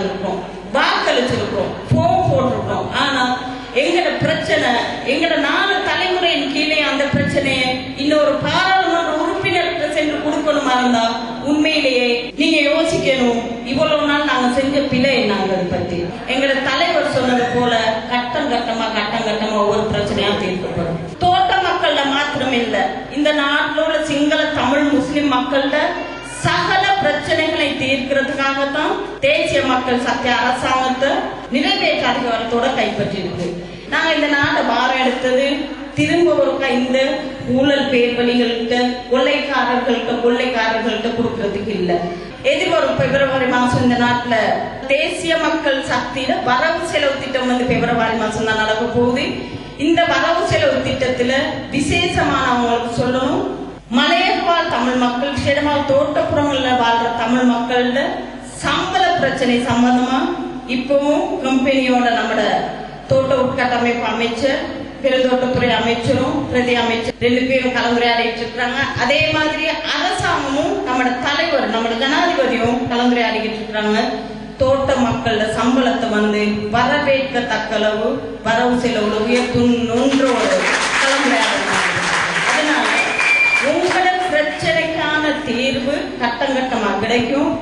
உட்கார்ந்துருக்கிறோம் வாக்களிச்சிருக்கிறோம். போ போட்டிருக்கிறோம். ஆனா எங்கட பிரச்சனை எங்கட நாலு தலைமுறையின் கீழே அந்த பிரச்சனையை இன்னொரு பாராளுமன்ற உறுப்பினர்கிட்ட சென்று கொடுக்கணுமா இருந்தா உண்மையிலேயே நீங்க யோசிக்கணும். இவ்வளவு நாள் நாங்க செஞ்ச பிழை நாங்க அதை பத்தி? எங்கட தலைவர் சொன்னது போல கட்டம் கட்டமா கட்டம் கட்டமா ஒவ்வொரு பிரச்சனையா தீர்க்கப்படும். தோட்ட மக்கள்ல மாத்திரம் இல்ல இந்த நாட்டில் உள்ள சிங்கள தமிழ் முஸ்லிம் மக்கள்கிட்ட சகல பிரச்சனைகளை தீர்க்கிறதுக்காகத்தான் தேசிய மக்கள் சக்தி அரசாங்கத்தை நிறைவேற்ற அதிகாரத்தோட கைப்பற்றிருக்கு நாங்க இந்த நாட்டை பாரம் எடுத்தது திரும்ப ஒருக்கா இந்த ஊழல் பேர்வழிகள்கிட்ட கொள்ளைக்காரர்கள்ட்ட கொள்ளைக்காரர்கள்ட்ட கொடுக்கறதுக்கு இல்லை. எதிர்வரும் பிப்ரவரி மாசம் இந்த நாட்டுல தேசிய மக்கள் சக்தியில வரவு செலவு திட்டம் வந்து பிப்ரவரி மாசம் தான் நடக்க போகுது. இந்த வரவு செலவு திட்டத்துல விசேஷமானவங்க தமிழ் மக்கள் விஷயமா தோட்டப்புறங்கள்ல வாழ்ற தமிழ் மக்கள்ல சம்பள பிரச்சனை சம்பந்தமா இப்பவும் கம்பெனியோட நம்மட தோட்ட உட்கட்டமைப்பு அமைச்சர் பெருந்தோட்டத்துறை அமைச்சரும் பிரதி அமைச்சர் ரெண்டு பேரும் கலந்துரையாடிட்டு இருக்கிறாங்க அதே மாதிரி அரசாங்கமும் நம்மட தலைவர் நம்மட ஜனாதிபதியும் கலந்துரையாடிக்கிட்டு இருக்கிறாங்க தோட்ட மக்கள சம்பளத்தை வந்து வரவேற்கத்தக்க அளவு வரவு செலவுல உயர்த்தும் ஒரு தீர்வு கட்டம் கட்டமாக கிடைக்கும்.